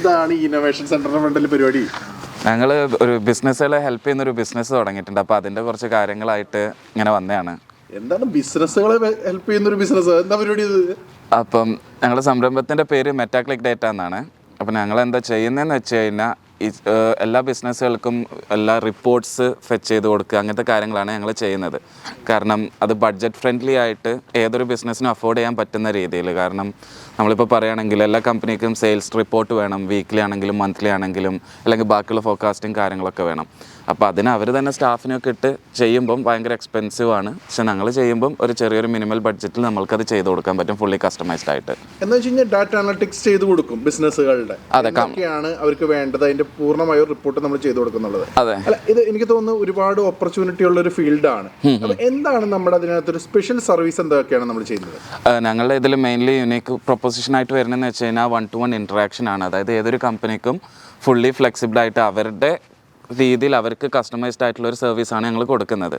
എന്താണ് ഈ ഇന്നോവേഷൻ സെന്ററിന്റെ ഫ്രണ്ടിൽ പരിപാടി. ഞങ്ങൾ ഒരു ബിസിനസ്സുകളെ ഹെൽപ്പ് ചെയ്യുന്ന ഒരു ബിസിനസ് തുടങ്ങിയിട്ടുണ്ട്. അപ്പോൾ അതിന്റെ കുറച്ച് കാര്യങ്ങളായിട്ട് ഇങ്ങനെ വന്നതാണ്. എന്താണ് ബിസിനസ്സുകളെ ഹെൽപ്പ് ചെയ്യുന്ന ഒരു ബിസിനസ് എന്താ പരിപാടി ഇത്? അപ്പം ഞങ്ങളുടെ സംരംഭത്തിന്റെ പേര് മെറ്റാക്ലിക് ഡേറ്റ എന്നാണ്. അപ്പം ഞങ്ങൾ എന്താ ചെയ്യുന്നതെന്ന് വെച്ച് കഴിഞ്ഞാൽ എല്ലാ ബിസിനസ്സുകൾക്കും എല്ലാ റിപ്പോർട്ട്സ് ഫെച്ച് ചെയ്ത് കൊടുക്കുക അങ്ങനത്തെ കാര്യങ്ങളാണ് ഞങ്ങൾ ചെയ്യുന്നത്. കാരണം അത് ബഡ്ജറ്റ് ഫ്രണ്ട്ലി ആയിട്ട് ഏതൊരു ബിസിനസ്സിനും അഫോർഡ് ചെയ്യാൻ പറ്റുന്ന രീതിയിൽ. കാരണം നമ്മളിപ്പോൾ പറയുകയാണെങ്കിൽ എല്ലാ കമ്പനിക്കും സെയിൽസ് റിപ്പോർട്ട് വേണം. വീക്ക്ലി ആണെങ്കിലും മന്ത്ലി ആണെങ്കിലും അല്ലെങ്കിൽ ബാക്കിയുള്ള ഫോർകാസ്റ്റിംഗ് കാര്യങ്ങളൊക്കെ വേണം. അപ്പോൾ അതിന് അവർ തന്നെ സ്റ്റാഫിനൊക്കെ ഇട്ട് ചെയ്യുമ്പം ഭയങ്കര എക്സ്പെൻസീവ് ആണ്. പക്ഷെ ഞങ്ങൾ ചെയ്യുമ്പം ഒരു ചെറിയൊരു മിനിമൽ ബഡ്ജറ്റിൽ നമ്മൾക്കത് ചെയ്ത് കൊടുക്കാൻ പറ്റും ഫുള്ളി കസ്റ്റമൈസ്ഡ് ആയിട്ട്. എന്ന് വെച്ച് കഴിഞ്ഞാൽ ഡാറ്റ അനലിറ്റിക്സ് ചെയ്ത് കൊടുക്കും ബിസിനസ്സുകളുടെ അതൊക്കെയാണ് അവർക്ക് വേണ്ടത്? അതിന്റെ പൂർണമായ റിപ്പോർട്ട് നമ്മൾ ചെയ്ത് കൊടുക്കുന്നുള്ളത്. അതെ. ഇത് എനിക്ക് തോന്നുന്നു ഒരുപാട് ഓപ്പർച്യൂണിറ്റി ഉള്ള ഒരു ഫീൽഡാണ് എന്താണ് നമ്മുടെ അതിനകത്ത് ഒരു സ്പെഷ്യൽ സർവീസ് എന്തൊക്കെയാണ് നമ്മൾ ചെയ്യുന്നത്? ഞങ്ങളുടെ ഇതിൽ മെയിൻലി യുണീക്ക് പ്രൊപ്പോസിഷൻ ആയിട്ട് വരുന്നതെന്ന് വെച്ച് കഴിഞ്ഞാൽ വൺ ടു വൺ ഇന്ററാക്ഷൻ ആണ്. അതായത് ഏതൊരു കമ്പനിക്കും ഫുള്ളി ഫ്ലെക്സിബിൾ ആയിട്ട് അവരുടെ രീതിയിൽ അവർക്ക് കസ്റ്റമൈസ്ഡ് ആയിട്ടുള്ള ഒരു സർവീസാണ് ഞങ്ങൾ കൊടുക്കുന്നത്.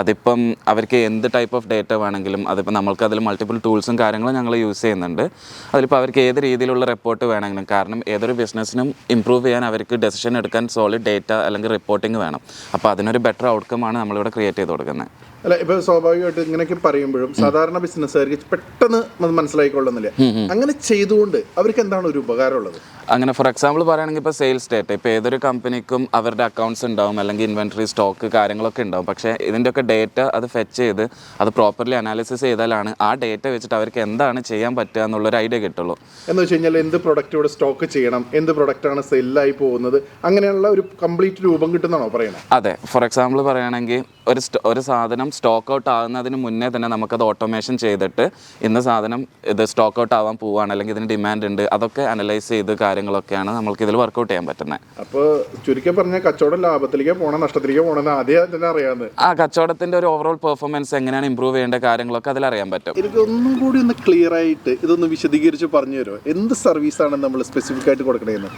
അതിപ്പം അവർക്ക് എന്ത് ടൈപ്പ് ഓഫ് ഡേറ്റ വേണമെങ്കിലും അതിപ്പോൾ നമ്മൾക്ക് അതിൽ മൾട്ടിപ്പിൾ ടൂൾസും കാര്യങ്ങളും ഞങ്ങൾ യൂസ് ചെയ്യുന്നുണ്ട്. അതിലിപ്പോൾ അവർക്ക് ഏത് രീതിയിലുള്ള റിപ്പോർട്ട് വേണമെങ്കിലും കാരണം ഏതൊരു ബിസിനസ്സിനും ഇമ്പ്രൂവ് ചെയ്യാൻ അവർക്ക് ഡെസിഷൻ എടുക്കാൻ സോളിഡ് ഡേറ്റ അല്ലെങ്കിൽ റിപ്പോർട്ടിംഗ് വേണം. അപ്പോൾ അതിനൊരു ബെറ്റർ ഔട്ട്കം ആണ് നമ്മളിവിടെ ക്രിയേറ്റ് ചെയ്ത് കൊടുക്കുന്നത്. അല്ല ഇപ്പൊ സ്വാഭാവികമായിട്ട് ഇങ്ങനെയൊക്കെ പറയുമ്പോഴും സാധാരണ ബിസിനസ്സുകാർക്ക് പെട്ടെന്ന് അത് മനസ്സിലായിക്കൊള്ളുന്നില്ല. അങ്ങനെ ചെയ്തുകൊണ്ട് അവർക്ക് എന്താണ് ഒരു ഉപകാരമുള്ളത്? അങ്ങനെ ഫോർ എക്സാമ്പിൾ പറയുകയാണെങ്കിൽ ഇപ്പോൾ സെയിൽസ് ഡേറ്റ ഇപ്പോൾ ഏതൊരു കമ്പനിക്കും അവരുടെ അക്കൗണ്ട്സ് ഉണ്ടാവും അല്ലെങ്കിൽ ഇൻവെൻട്രി സ്റ്റോക്ക് കാര്യങ്ങളൊക്കെ ഉണ്ടാവും. പക്ഷേ ഇതിന്റെയൊക്കെ ഡേറ്റ അത് ഫെച്ച് ചെയ്ത് അത് പ്രോപ്പർലി അനാലിസിസ് ചെയ്താലാണ് ആ ഡേറ്റ വെച്ചിട്ട് അവർക്ക് എന്താണ് ചെയ്യാൻ പറ്റുക എന്നുള്ളൊരു ഐഡിയ കിട്ടുള്ളൂ. എന്ന് വെച്ച് കഴിഞ്ഞാൽ എന്ത് പ്രൊഡക്റ്റ് ഇവിടെ സ്റ്റോക്ക് ചെയ്യണം എന്ത് പ്രൊഡക്റ്റാണ് സെല്ലായി പോകുന്നത് അങ്ങനെയുള്ള ഒരു കംപ്ലീറ്റ് രൂപം കിട്ടുന്നതാണോ പറയുന്നത്? അതെ ഫോർ എക്സാമ്പിൾ പറയുകയാണെങ്കിൽ ഒരു ഒരു സാധനം സ്റ്റോക്ക് ഔട്ട് ആകുന്നതിന് മുന്നേ തന്നെ നമുക്കത് ഓട്ടോമേഷൻ ചെയ്തിട്ട് ഇന്ന് സാധനം ഇത് സ്റ്റോക്ക് ഔട്ട് ആവാൻ പോവുകയാണ് അല്ലെങ്കിൽ ഇതിന് ഡിമാൻഡ് ഉണ്ട് അതൊക്കെ അനലൈസ് ചെയ്ത് കാര്യങ്ങളൊക്കെയാണ് നമുക്ക് ഇതിൽ വർക്കൗട്ട് ചെയ്യാൻ പറ്റുന്നത്. അപ്പോൾ ചുരുക്കി പറഞ്ഞ കച്ചവടം ലാഭത്തിലേക്ക് പോകണം നഷ്ടത്തിലേക്ക് പോകണമെന്ന് ആദ്യം തന്നെ അറിയാവുന്നത്. ആ കച്ചവടത്തിന്റെ ഒരു ഓവറോൾ പെർഫോമൻസ് എങ്ങനെയാണ് ഇമ്പ്രൂവ് ചെയ്യേണ്ട കാര്യങ്ങളൊക്കെ അതിൽ അറിയാൻ പറ്റും. എനിക്ക് ഒന്നും കൂടി ഒന്ന് ക്ലിയർ ആയിട്ട് ഇതൊന്ന് വിശദീകരിച്ച് പറഞ്ഞു തരുമോ എന്ത് സർവീസ് ആണ് നമ്മൾ സ്പെസിഫിക് ആയിട്ട് കൊടുക്കണേന്ന്?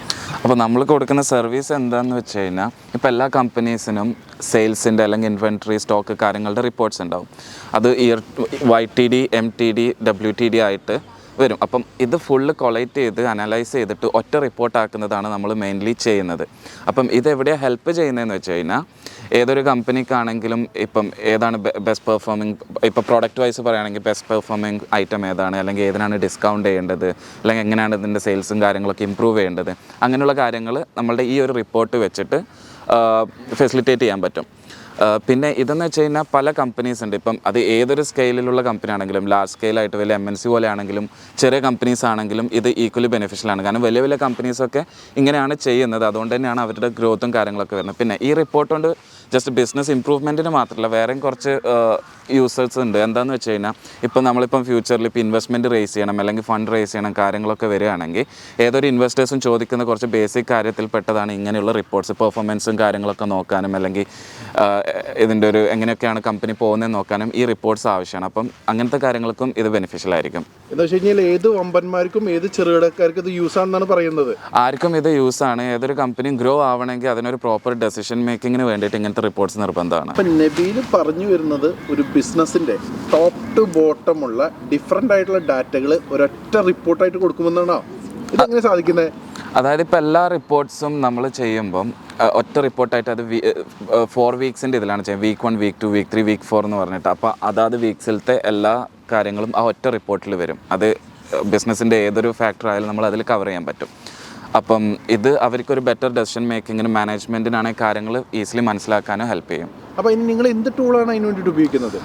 അപ്പോൾ നമ്മൾ കൊടുക്കുന്ന സർവീസ് എന്താണെന്ന് വെച്ച് കഴിഞ്ഞാൽ ഇപ്പോൾ എല്ലാ കമ്പനീസിനും സെയിൽസിന്റെ അല്ലെങ്കിൽ ഇൻവെൻട്രി സ്റ്റോക്ക് കാര്യങ്ങളുടെ റിപ്പോർട്ട്സ് ഉണ്ടാവും. അത് year Y T D M T D W T D ആയിട്ട് വരും. അപ്പം ഇത് ഫുള്ള് കൊളക്ട് ചെയ്ത് അനലൈസ് ചെയ്തിട്ട് ഒറ്റ റിപ്പോർട്ടാക്കുന്നതാണ് നമ്മൾ മെയിൻലി ചെയ്യുന്നത്. അപ്പം ഇതെവിടെയാണ് ഹെൽപ്പ് ചെയ്യുന്നതെന്ന് വെച്ച് കഴിഞ്ഞാൽ ഏതൊരു കമ്പനിക്കാണെങ്കിലും ഇപ്പം ഏതാണ് ബെസ്റ്റ് പെർഫോമിങ് ഇപ്പോൾ പ്രോഡക്റ്റ് വൈസ് പറയുകയാണെങ്കിൽ ബെസ്റ്റ് പെർഫോമിങ് ഐറ്റം ഏതാണ്? അല്ലെങ്കിൽ ഏതിനാണ് ഡിസ്കൗണ്ട് ചെയ്യേണ്ടത്? അല്ലെങ്കിൽ എങ്ങനെയാണ് ഇതിന്റെ സെയിൽസും കാര്യങ്ങളൊക്കെ ഇമ്പ്രൂവ് ചെയ്യേണ്ടത്? അങ്ങനെയുള്ള കാര്യങ്ങൾ നമ്മളുടെ ഈ ഒരു റിപ്പോർട്ട് വെച്ചിട്ട് ഫെസിലിറ്റേറ്റ് ചെയ്യാൻ പറ്റും. പിന്നെ ഇതെന്ന് വെച്ച് കഴിഞ്ഞാൽ പല കമ്പനീസ് ഉണ്ട്. ഇപ്പം അത് ഏതൊരു സ്കെയിലുള്ള കമ്പനി ആണെങ്കിലും ലാർജ് സ്കെയിലായിട്ട് വലിയ എം എൻ സി പോലെ ആണെങ്കിലും ചെറിയ കമ്പനീസ് ആണെങ്കിലും ഇത് ഈക്വലി ബെനിഫിഷ്യൽ ആണ്. കാരണം വലിയ വലിയ കമ്പനീസൊക്കെ ഇങ്ങനെയാണ് ചെയ്യുന്നത്. അതുകൊണ്ട് തന്നെയാണ് അവരുടെ ഗ്രോത്തും കാര്യങ്ങളൊക്കെ വരുന്നത്. പിന്നെ ഈ റിപ്പോർട്ട് കൊണ്ട് ജസ്റ്റ് ബിസിനസ് ഇമ്പ്രൂവ്മെന്റിന് മാത്രമല്ല വേറെയും കുറച്ച് യൂസേഴ്സ് ഉണ്ട്. എന്താണെന്ന് വെച്ച് കഴിഞ്ഞാൽ ഇപ്പം നമ്മളിപ്പം ഫ്യൂച്ചറിൽ ഇപ്പോൾ ഇൻവെസ്റ്റ്മെന്റ് റേസ് ചെയ്യണം അല്ലെങ്കിൽ ഫണ്ട് റേസ് ചെയ്യണം കാര്യങ്ങളൊക്കെ വരികയാണെങ്കിൽ ഏതൊരു ഇൻവെസ്റ്റേഴ്സും ചോദിക്കുന്ന കുറച്ച് ബേസിക് കാര്യത്തിൽ പെട്ടതാണ് ഇങ്ങനെയുള്ള റിപ്പോർട്ട്സ് പെർഫോമൻസും കാര്യങ്ങളൊക്കെ നോക്കാനും അല്ലെങ്കിൽ ഇതിന്റെ ഒരു എങ്ങനെയൊക്കെയാണ് കമ്പനി പോകുന്നത് നോക്കാനും ഈ റിപ്പോർട്ട്സ് ആവശ്യമാണ്. അപ്പം അങ്ങനത്തെ കാര്യങ്ങൾക്കും ഇത് ബെനിഫിഷ്യൽ ആയിരിക്കും. എന്താ വെച്ച് കഴിഞ്ഞാൽ ഏത് വമ്പന്മാർക്കും ഏത് ചെറുകിടക്കാർക്കും ഇത് യൂസ് ആണെന്നാണ് പറയുന്നത്. ആർക്കും ഇത് യൂസ് ആണ്. ഏതൊരു കമ്പനിയും ഗ്രോ ആവണമെങ്കിൽ അതിനൊരു പ്രോപ്പർ ഡെസിഷൻ മേക്കിങ്ങിന് വേണ്ടിയിട്ട് ഇങ്ങനത്തെ റിപ്പോർട്ട്സ് നിർബന്ധമാണ്. അപ്പം നബീൽ പറഞ്ഞു വരുന്നത് ഒരു ബിസിനസ്സിന്റെ ടോപ്പ് ടു ബോട്ടം ഉള്ള ഡിഫറെന്റ് ആയിട്ടുള്ള ഡാറ്റകൾ ഒരൊറ്റ റിപ്പോർട്ടായിട്ട് കൊടുക്കുമെന്നാണോ? ഇതെങ്ങനെ സാധിക്കുന്നത് അതായത് ഇപ്പോൾ എല്ലാ റിപ്പോർട്ട്സും നമ്മൾ ചെയ്യുമ്പം ഒറ്റ റിപ്പോർട്ടായിട്ട് അത് ഫോർ വീക്സിന്റെ ഇതിലാണ് ചെയ്യുന്നത്. Week one week two week three week four എന്ന് പറഞ്ഞിട്ട്. അപ്പോൾ അതാത് വീക്സിലത്തെ എല്ലാ കാര്യങ്ങളും ആ ഒറ്റ റിപ്പോർട്ടിൽ വരും. അത് ബിസിനസ്സിന്റെ ഏതൊരു ഫാക്ടർ ആയാലും നമ്മൾ അതിൽ കവർ ചെയ്യാൻ പറ്റും. അപ്പം ഇത് അവർക്കൊരു ബെറ്റർ ഡെസിഷൻ മേക്കിങ്ങിനും മാനേജ്മെന്റിനാണെങ്കിൽ കാര്യങ്ങൾ ഈസിലി മനസ്സിലാക്കാനും ഹെൽപ്പ് ചെയ്യും. അപ്പോൾ ഇനി നിങ്ങൾ എന്ത് ടൂളാണ് അതിന് വേണ്ടിയിട്ട് ഉപയോഗിക്കുന്നത്?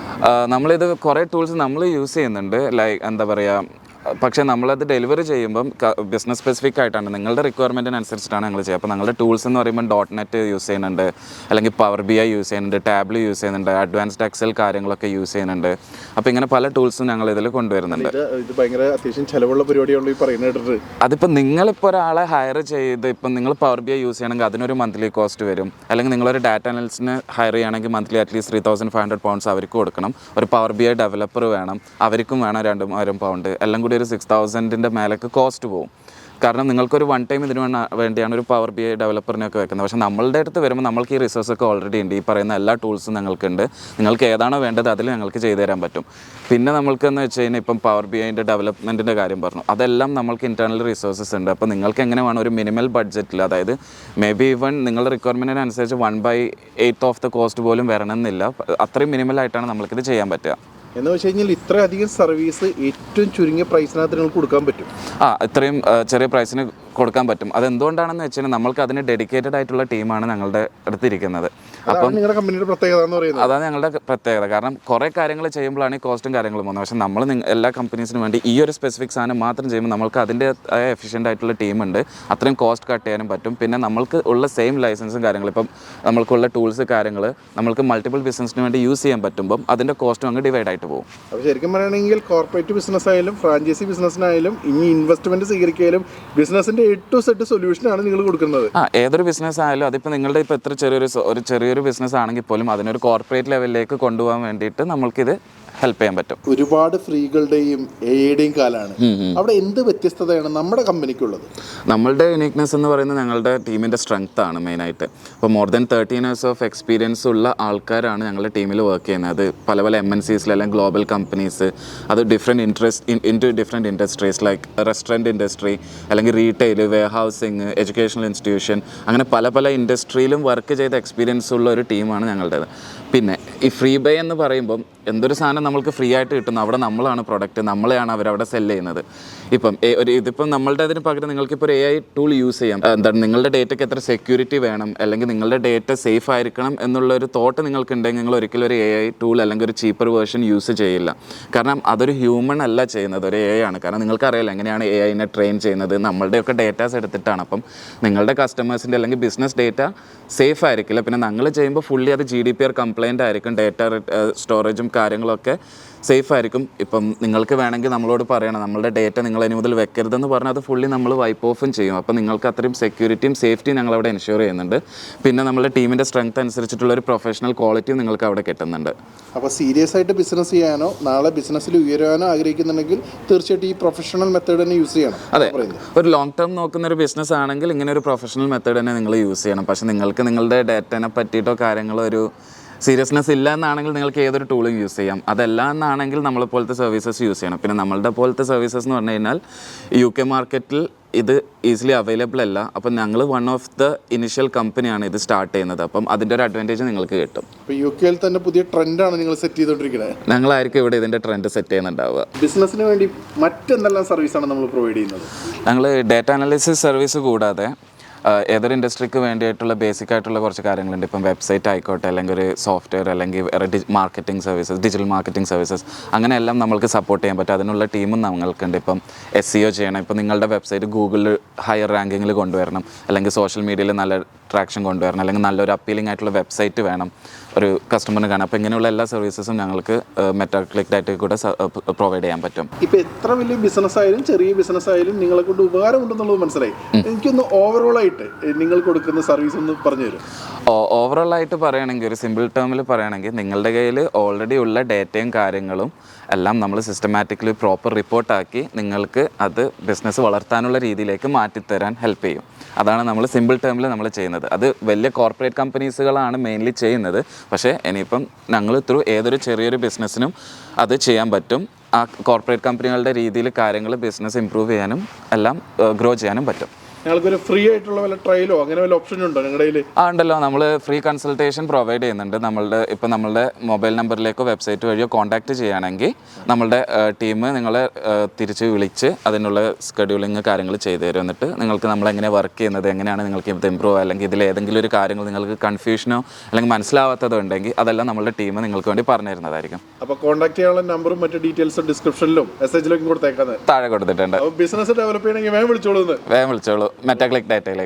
നമ്മളിത് കുറേ ടൂൾസ് നമ്മൾ യൂസ് ചെയ്യുന്നുണ്ട്. ലൈക്ക് എന്താ പറയുക പക്ഷേ നമ്മളത് ഡെലിവറി ചെയ്യുമ്പം ബിസിനസ് സ്പെസിഫിക് ആയിട്ടാണ്. നിങ്ങളുടെ റിക്വയർമെന്റിനനുസരിച്ചിട്ടാണ് ഞങ്ങൾ ചെയ്യുക. അപ്പോൾ ഞങ്ങളുടെ ടൂൾസ് എന്ന് പറയുമ്പോൾ ഡോട്ട് നെറ്റ് യൂസ് ചെയ്യുന്നുണ്ട്. അല്ലെങ്കിൽ പവർ ബി ഐ യൂസ് ചെയ്യുന്നുണ്ട്. ടാബ്ല് യൂസ് ചെയ്യുന്നുണ്ട്. അഡ്വാൻസ്ഡ് എക്സൽ കാര്യങ്ങളൊക്കെ യൂസ് ചെയ്യുന്നുണ്ട്. അപ്പോൾ ഇങ്ങനെ പല ടൂൾസും ഞങ്ങൾ ഇതിൽ കൊണ്ടുവരുന്നുണ്ട്. ഇത് ഭയങ്കര അത്യാവശ്യം ചിലവുള്ള പരിപാടിയാണല്ലോ ഈ പറയുന്നത് അതിപ്പോൾ നിങ്ങളിപ്പോൾ ഒരാളെ ഹയർ ചെയ്ത് ഇപ്പം നിങ്ങൾ പവർ ബി ഐ യൂസ് ചെയ്യണമെങ്കിൽ അതിനൊരു മന്ത്ലി കോസ്റ്റ് വരും. അല്ലെങ്കിൽ നിങ്ങളൊരു ഡാറ്റ അനലിസ്റ്റിന് ഹയർ ചെയ്യണമെങ്കിൽ monthly at least three thousand five hundred pounds അവർക്ക് കൊടുക്കണം. ഒരു പവർ ബി ഐ ഡെവലപ്പർ വേണം. അവർക്കും വേണം രണ്ടും ആയിരം പൗണ്ട് എല്ലാം കൂടി ഒരു സിക്സ് തൗസൻഡിന്റെ മേലേക്ക് കോസ്റ്റ് പോകും കാരണം നിങ്ങൾക്കൊരു വൺ ടൈം ഇതിന് വേണ്ട വേണ്ടിയാണ് ഒരു പവർ ബി ഐ ഡെവലപ്പറിനെയൊക്കെ വെക്കുന്നത്. പക്ഷേ നമ്മളുടെ അടുത്ത് വരുമ്പോൾ നമ്മൾക്ക് ഈ റിസോഴ്സ് ഒക്കെ ഓൾറെഡി ഉണ്ട്. ഈ പറയുന്ന എല്ലാ ടൂൾസും ഞങ്ങൾക്കുണ്ട് നിങ്ങൾക്ക് ഏതാണോ വേണ്ടത് അതിൽ ഞങ്ങൾക്ക് ചെയ്തു തരാൻ പറ്റും. പിന്നെ നമ്മൾക്ക് എന്ന് വെച്ച് കഴിഞ്ഞാൽ ഇപ്പം പവർ ബി ഐന്റെ ഡെവലപ്മെന്റിന്റെ കാര്യം പറഞ്ഞു. അതെല്ലാം നമ്മൾക്ക് ഇന്റേർണൽ റിസോഴ്സസ് ഉണ്ട്. അപ്പോൾ നിങ്ങൾക്ക് എങ്ങനെ വേണം ഒരു മിനിമൽ ബഡ്ജറ്റിൽ അതായത് മേ ബി ഇവൺ നിങ്ങളുടെ റിക്വയർമെന്റിനനുസരിച്ച് one by eighth of the cost പോലും വരണമെന്നില്ല. അത്രയും മിനിമൽ ആയിട്ടാണ് നമ്മൾക്കിത് ചെയ്യാൻ പറ്റുക. എന്ന് വെച്ച് കഴിഞ്ഞാൽ ഇത്രയധികം സർവീസ് ഏറ്റവും ചുരുങ്ങിയ പ്രൈസിനകത്ത് നിങ്ങൾക്ക് കൊടുക്കാൻ പറ്റും. ആ ഇത്രയും ചെറിയ പ്രൈസിന് കൊടുക്കാൻ പറ്റും. അത് എന്തുകൊണ്ടാണെന്ന് വെച്ചാൽ നമ്മൾക്ക് അതിന് ഡെഡിക്കേറ്റഡ് ആയിട്ടുള്ള ടീമാണ് ഞങ്ങളുടെ അടുത്തിരിക്കുന്നത് അതാണ് നിങ്ങളുടെ കമ്പനിയുടെ പ്രത്യേകത എന്ന് പറയുന്നത്. അതാണ് ഞങ്ങളുടെ പ്രത്യേകത. കാരണം കുറേ കാര്യങ്ങൾ ചെയ്യുമ്പോഴാണ് ഈ കോസ്റ്റും കാര്യങ്ങളും പോകുന്നത് പക്ഷേ നമ്മൾ എല്ലാ കമ്പനീസിനും വേണ്ടി ഈ ഒരു സ്പെസിഫിക് സാധനം മാത്രം ചെയ്യുമ്പോൾ നമ്മൾക്ക് അതിന്റെ എഫിഷ്യന്റ് ആയിട്ടുള്ള ടീമുണ്ട് അത്രയും കോസ്റ്റ് കട്ട് ചെയ്യാനും പറ്റും. പിന്നെ നമ്മൾക്ക് ഉള്ള സെയിം ലൈസൻസും കാര്യങ്ങളും. ഇപ്പം നമ്മൾക്കുള്ള ടൂൾസ് കാര്യങ്ങൾ നമ്മൾക്ക് മൾട്ടിപ്പിൾ ബിസിനസ്സിന് വേണ്ടി യൂസ് ചെയ്യാൻ പറ്റുമ്പോൾ അതിന്റെ കോസ്റ്റും അങ്ങ് ഡിവൈഡ് ആയിട്ട് പോകും. അപ്പോൾ ശരിക്കും പറയുകയാണെങ്കിൽ കോർപ്പറേറ്റ് ബിസിനസ് ആയാലും ഫ്രാഞ്ചൈസി ബിസിനസ്സിനായാലും ഇനി ഇൻവെസ്റ്റ്മെന്റ് സ്വീകരിക്കാനും ബിസിനസിന്റെ എ ടു സെറ്റ് സൊല്യൂഷനാണ് നിങ്ങൾ കൊടുക്കുന്നത്. ആ ഏതൊരു ബിസിനസ് ആയാലും അതിപ്പോൾ നിങ്ങളുടെ ഇപ്പോൾ എത്ര ചെറിയൊരു ഒരു ചെറിയൊരു ബിസിനസ് ആണെങ്കിൽ പോലും അതിനൊരു കോർപ്പറേറ്റ് ലെവലിലേക്ക് കൊണ്ടുപോകാൻ വേണ്ടിയിട്ട് നമ്മൾക്കിത് ഹെൽപ്പ് ചെയ്യാൻ പറ്റും. ഒരുപാട് ഫ്രീകളുടെയും എയുടെയും കാലാണ്. അവിടെ എന്ത് വ്യത്യസ്തതയാണ് നമ്മുടെ കമ്പനിക്കുള്ളത്? നമ്മളുടെ യുണീക്നെസ് എന്ന് പറയുന്നത് ഞങ്ങളുടെ ടീമിന്റെ സ്ട്രെങ്ത് ആണ് മെയിനായിട്ട് ഇപ്പോൾ more than thirteen years of experience ഉള്ള ആൾക്കാരാണ് ഞങ്ങളുടെ ടീമിൽ വർക്ക് ചെയ്യുന്നത്. അത് പല പല എം എൻ സീസിൽ അല്ലെങ്കിൽ ഗ്ലോബൽ കമ്പനീസ് അത് different interest in to different industries like restaurant industry അല്ലെങ്കിൽ retail warehousing educational institution അങ്ങനെ പല പല ഇൻഡസ്ട്രിയിലും വർക്ക് ചെയ്ത എക്സ്പീരിയൻസ് ഉള്ള ഒരു ടീമാണ് ഞങ്ങളുടേത്. പിന്നെ ഈ ഫ്രീ ബൈ എന്ന് പറയുമ്പം എന്തൊരു സാധനം നമ്മൾക്ക് ഫ്രീ ആയിട്ട് കിട്ടുന്നു. അവിടെ നമ്മളാണ് പ്രൊഡക്റ്റ് നമ്മളെയാണ് അവരവിടെ സെൽ ചെയ്യുന്നത്. ഇപ്പം ഒരു ഇതിപ്പം നമ്മളുടെ അതിന് പകരം നിങ്ങൾക്കിപ്പോൾ ഒരു എ ഐ ടൂൾ യൂസ് ചെയ്യാം. എന്താണ് നിങ്ങളുടെ ഡേറ്റയ്ക്ക് എത്ര സെക്യൂരിറ്റി വേണം അല്ലെങ്കിൽ നിങ്ങളുടെ ഡേറ്റ സേഫ് ആയിരിക്കണം എന്നുള്ള ഒരു തോട്ട് നിങ്ങൾക്ക് ഉണ്ടെങ്കിൽ നിങ്ങൾ ഒരിക്കലും ഒരു എ ഐ ടൂൾ അല്ലെങ്കിൽ ഒരു ചീപ്പർ വേർഷൻ യൂസ് ചെയ്യില്ല. കാരണം അതൊരു ഹ്യൂമൺ അല്ല ചെയ്യുന്നത് ഒരു എ ഐ ആണ്. കാരണം നിങ്ങൾക്കറിയില്ല എങ്ങനെയാണ് എ ഐനെ ട്രെയിൻ ചെയ്യുന്നത്. നമ്മളുടെയൊക്കെ ഡേറ്റാസ് എടുത്തിട്ടാണ്. അപ്പം നിങ്ങളുടെ കസ്റ്റമേഴ്സിന്റെ അല്ലെങ്കിൽ ബിസിനസ് ഡേറ്റ സേഫ് ആയിരിക്കില്ല. പിന്നെ നിങ്ങൾ ചെയ്യുമ്പോൾ ഫുള്ളി അത് G D P R compliant ആയിരിക്കും. ഡേറ്റ സ്റ്റോറേജും കാര്യങ്ങളൊക്കെ സേഫ് ആയിരിക്കും ഇപ്പം നിങ്ങൾക്ക് വേണമെങ്കിൽ നമ്മളോട് പറയണം. നമ്മളുടെ ഡേറ്റ നിങ്ങൾ ഇനി മുതൽ വെക്കരുതെന്ന് പറഞ്ഞാൽ അത് ഫുള്ളി നമ്മൾ വൈപ്പ് ഓഫും ചെയ്യും. അപ്പം നിങ്ങൾക്ക് അത്രയും സെക്യൂരിറ്റിയും സേഫ്റ്റിയും ഞങ്ങൾ അവിടെ എൻഷുർ ചെയ്യുന്നുണ്ട്. പിന്നെ നമ്മുടെ ടീമിന്റെ സ്ട്രെങ്ത് അനുസരിച്ചിട്ടുള്ള ഒരു പ്രൊഫഷണൽ ക്വാളിറ്റിയും നിങ്ങൾക്ക് അവിടെ കിട്ടുന്നുണ്ട്. അപ്പോൾ സീരിയസ് ആയിട്ട് ബിസിനസ് ചെയ്യാനോ നാളെ ബിസിനസ്സിൽ ഉയരാനോ ആഗ്രഹിക്കുന്നുണ്ടെങ്കിൽ തീർച്ചയായിട്ടും ഈ പ്രൊഫഷണൽ മെത്തേഡ് തന്നെ യൂസ് ചെയ്യണം. അതെ. ഒരു ലോങ് ടേം നോക്കുന്ന ഒരു ബിസിനസ് ആണെങ്കിൽ ഇങ്ങനെ ഒരു പ്രൊഫഷണൽ മെത്തേഡ് തന്നെ നിങ്ങൾ യൂസ് ചെയ്യണം. പക്ഷേ നിങ്ങൾക്ക് നിങ്ങളുടെ ഡേറ്റനെ പറ്റിയിട്ടോ കാര്യങ്ങളോ ഒരു സീരിയസ്നെസ് ഇല്ല എന്നാണെങ്കിൽ നിങ്ങൾക്ക് ഏതൊരു ടൂളും യൂസ് ചെയ്യാം. അതല്ല എന്നാണെങ്കിൽ നമ്മളെ പോലത്തെ സർവീസസ് യൂസ് ചെയ്യണം. പിന്നെ നമ്മളുടെ പോലത്തെ സർവീസസ് എന്ന് പറഞ്ഞു കഴിഞ്ഞാൽ യു കെ മാർക്കറ്റിൽ ഇത് ഈസിലി അവൈലബിൾ അല്ല. അപ്പം ഞങ്ങൾ വൺ ഓഫ് ദ ഇനിഷ്യൽ കമ്പനിയാണ് ഇത് സ്റ്റാർട്ട് ചെയ്യുന്നത്. അപ്പം അതിന്റെ ഒരു അഡ്വാന്റേജ് നിങ്ങൾക്ക് കിട്ടും. അപ്പോൾ യു കെയിൽ തന്നെ പുതിയ ട്രെൻഡാണ് നിങ്ങൾ സെറ്റ് ചെയ്തുകൊണ്ടിരിക്കുന്നത് ഞങ്ങളായിരിക്കും ഇവിടെ ഇതിന്റെ ട്രെൻഡ് സെറ്റ് ചെയ്യുന്നുണ്ടാവുക. ബിസിനസ്സിന് വേണ്ടി മറ്റെന്തെല്ലാം സർവീസാണ് നമ്മൾ പ്രൊവൈഡ് ചെയ്യുന്നത്? ഞങ്ങൾ ഡേറ്റ അനാലിസിസ് സർവീസ് കൂടാതെ ഏതൊരു ഇൻഡസ്ട്രിക്ക് വേണ്ടിയിട്ടുള്ള ബേസിക് ആയിട്ടുള്ള കുറച്ച് കാര്യങ്ങളുണ്ട്. ഇപ്പം വെബ്സൈറ്റ് ആയിക്കോട്ടെ അല്ലെങ്കിൽ ഒരു സോഫ്റ്റ്വെയർ അല്ലെങ്കിൽ marketing services digital marketing services അങ്ങനെ എല്ലാം നമ്മൾക്ക് സപ്പോർട്ട് ചെയ്യാൻ പറ്റും. അതിനുള്ള ടീമും നമ്മൾക്കുണ്ട്. ഇപ്പം എസ് സി ഒ ചെയ്യണം. ഇപ്പം നിങ്ങളുടെ വെബ്സൈറ്റ് ഗൂഗിളിൽ ഹയർ റാങ്കിങ്ങിൽ കൊണ്ടുവരണം. അല്ലെങ്കിൽ സോഷ്യൽ മീഡിയയിൽ നല്ല ട്രാക്ഷൻ കൊണ്ടുവരണം. അല്ലെങ്കിൽ നല്ലൊരു അപ്പീലിംഗ് ആയിട്ടുള്ള വെബ്സൈറ്റ് വേണം. ഒരു കസ്റ്റമറിന് കാണാം. അപ്പോൾ ഇങ്ങനെയുള്ള എല്ലാ സർവീസസും ഞങ്ങൾക്ക് മെറ്റാ ക്ലിക്ക് ഡാറ്റ കൂടെ പ്രൊവൈഡ് ചെയ്യാൻ പറ്റും. ഇപ്പോൾ എത്ര വലിയ ബിസിനസ് ആയാലും ചെറിയ ബിസിനസ് ആയാലും നിങ്ങളെ കൊണ്ട് ഉപകാരം ഉണ്ടെന്നുള്ളത് മനസ്സിലായി എനിക്കൊന്ന് ഓവറോൾ ആയിട്ട് നിങ്ങൾ കൊടുക്കുന്ന സർവീസ് ഒന്ന് പറഞ്ഞു തരും ഓവറോൾ ആയിട്ട് പറയുകയാണെങ്കിൽ ഒരു സിമ്പിൾ ടേമിൽ പറയുകയാണെങ്കിൽ നിങ്ങളുടെ കയ്യിൽ ഓൾറെഡി ഉള്ള ഡേറ്റയും കാര്യങ്ങളും എല്ലാം നമ്മൾ സിസ്റ്റമാറ്റിക്കലി പ്രോപ്പർ റിപ്പോർട്ടാക്കി നിങ്ങൾക്ക് അത് ബിസിനസ് വളർത്താനുള്ള രീതിയിലേക്ക് മാറ്റിത്തരാൻ ഹെൽപ്പ് ചെയ്യും. അതാണ് നമ്മൾ സിമ്പിൾ ടേമിൽ നമ്മൾ ചെയ്യുന്നത്. അത് വലിയ കോർപ്പറേറ്റ് കമ്പനീസുകളാണ് മെയിൻലി ചെയ്യുന്നത്. പക്ഷേ ഇനിയിപ്പം ഞങ്ങൾ ത്രൂ ഏതൊരു ചെറിയൊരു ബിസിനസ്സിനും അത് ചെയ്യാൻ പറ്റും. ആ കോർപ്പറേറ്റ് കമ്പനികളുടെ രീതിയിൽ കാര്യങ്ങൾ ബിസിനസ് ഇമ്പ്രൂവ് ചെയ്യാനും എല്ലാം ഗ്രോ ചെയ്യാനും പറ്റും. ഞങ്ങൾക്കൊരു ഫ്രീ ആയിട്ടുള്ള വല്ല ട്രയലോ അങ്ങനെ വല്ല ഓപ്ഷൻ ഉണ്ടോ നിങ്ങളുടെ കയ്യിൽ ആ ഉണ്ടല്ലോ. നമ്മൾ ഫ്രീ കൺസൾട്ടേഷൻ പ്രൊവൈഡ് ചെയ്യുന്നുണ്ട്. നമ്മളുടെ ഇപ്പം നമ്മളുടെ മൊബൈൽ നമ്പറിലേക്കോ വെബ്സൈറ്റ് വഴിയോ കോൺടാക്ട് ചെയ്യുകയാണെങ്കിൽ നമ്മളുടെ ടീം നിങ്ങളെ തിരിച്ച് വിളിച്ച് അതിനുള്ള സ്കെഡ്യൂളിങ് കാര്യങ്ങൾ ചെയ്തു തരും. എന്നിട്ട് നിങ്ങൾക്ക് നമ്മൾ എങ്ങനെ വർക്ക് ചെയ്യുന്നത് എങ്ങനെയാണ് നിങ്ങൾക്ക് ഇത് ഇമ്പ്രൂവ് അല്ലെങ്കിൽ ഇതിൽ ഏതെങ്കിലും ഒരു കാര്യങ്ങൾ നിങ്ങൾക്ക് കൺഫ്യൂഷനോ അല്ലെങ്കിൽ മനസ്സിലാവാത്തതോ ഉണ്ടെങ്കിൽ അതെല്ലാം നമ്മളുടെ ടീം നിങ്ങൾക്ക് വേണ്ടി പറഞ്ഞു തരുന്നതായിരിക്കും. അപ്പോൾ കോൺടാക്ട് ചെയ്യാനുള്ള നമ്പറും മറ്റു ഡീറ്റെയിൽസും ഡിസ്ക്രിപ്ഷനിലും മെസ്സേജിലേക്കും കൊടുത്തേക്കാം താഴെ കൊടുത്തിട്ടുണ്ട്. ബിസിനസ് ഡെവലപ്പ് ചെയ്യണമെങ്കിൽ വേഗം വിളിച്ചോളൂ വേഗം വിളിച്ചോളൂ. മെറ്റാക്ലിക് ഡാറ്റയിലേക്ക്